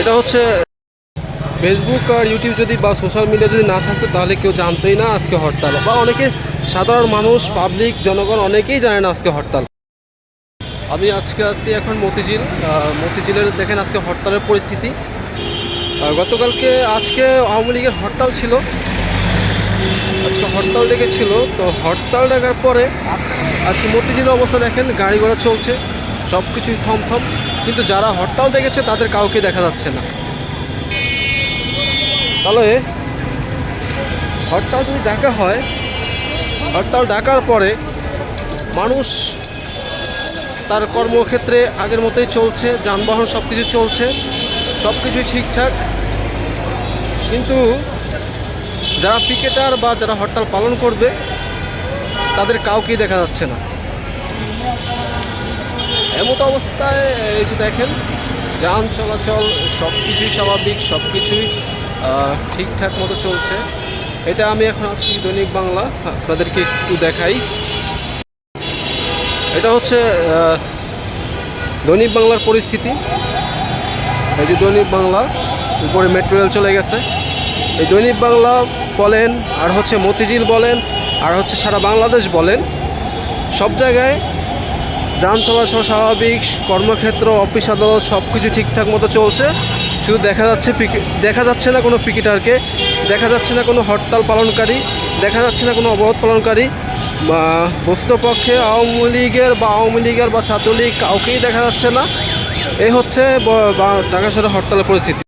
এটা হচ্ছে ফেসবুক আর ইউটিউব যদি বা সোশ্যাল মিডিয়া যদি না থাকতো, তাহলে কেউ জানতোই না আজকে হরতাল। বা অনেকে সাধারণ মানুষ পাবলিক জনগণ অনেকেই জানে না আজকে হরতাল। আমি আজকে আসছি এখন মতিঝিল। মতিঝিলের দেখেন আজকে হরতালের পরিস্থিতি। গতকালকে আজকে আওয়ামী লীগের হরতাল ছিল। আজকে হরতাল ডেকেছিল। তো হরতাল ডাকার পরে আজকে মতিঝিলের অবস্থা দেখেন গাড়ি ঘোড়া চলছে। সব কিছুই থমথম কিন্তু যারা হরতাল দেখেছে, তাদের কাউকে দেখা যাচ্ছে না। তাহলে, হরতাল যদি ডাকা হয়, হরতাল ডাকার পরে মানুষ তার কর্মক্ষেত্রে আগের মতোই চলছে, যানবাহন সব কিছু চলছে সব কিছুই ঠিকঠাক। কিন্তু যারা পিকেটার বা যারা হরতাল পালন করবে, তাদের কাউকেই দেখা যাচ্ছে না। এমতো অবস্থায়, এই যে দেখেন, যান চলাচল সব কিছুই স্বাভাবিক সব কিছুই ঠিকঠাক মতো চলছে। এটা আমি এখন আছি দৈনিক বাংলা, আপনাদেরকে একটু দেখাই। এটা হচ্ছে দৈনিক বাংলার পরিস্থিতি। এই যে দৈনিক বাংলা, উপরে মেট্রো রেল চলে গেছে। এই দৈনিক বাংলা বলেন, আর হচ্ছে মতিঝিল বলেন, আর হচ্ছে সারা বাংলাদেশ বলেন, সব জায়গায় যান চলাচল স্বাভাবিক কর্মক্ষেত্র, অফিস আদালত সব কিছু ঠিকঠাক মতো চলছে। শুধু দেখা যাচ্ছে দেখা যাচ্ছে না কোনো পিকেটারকে, দেখা যাচ্ছে না কোনো হরতাল পালনকারী, দেখা যাচ্ছে না কোনো অবরোধ পালনকারী। বা বস্তুপক্ষে আওয়ামী লীগের বা আওয়ামী লীগের বা ছাত্রলীগ কাউকেই দেখা যাচ্ছে না। এই হচ্ছে ঢাকা শহরের হরতালের পরিস্থিতি।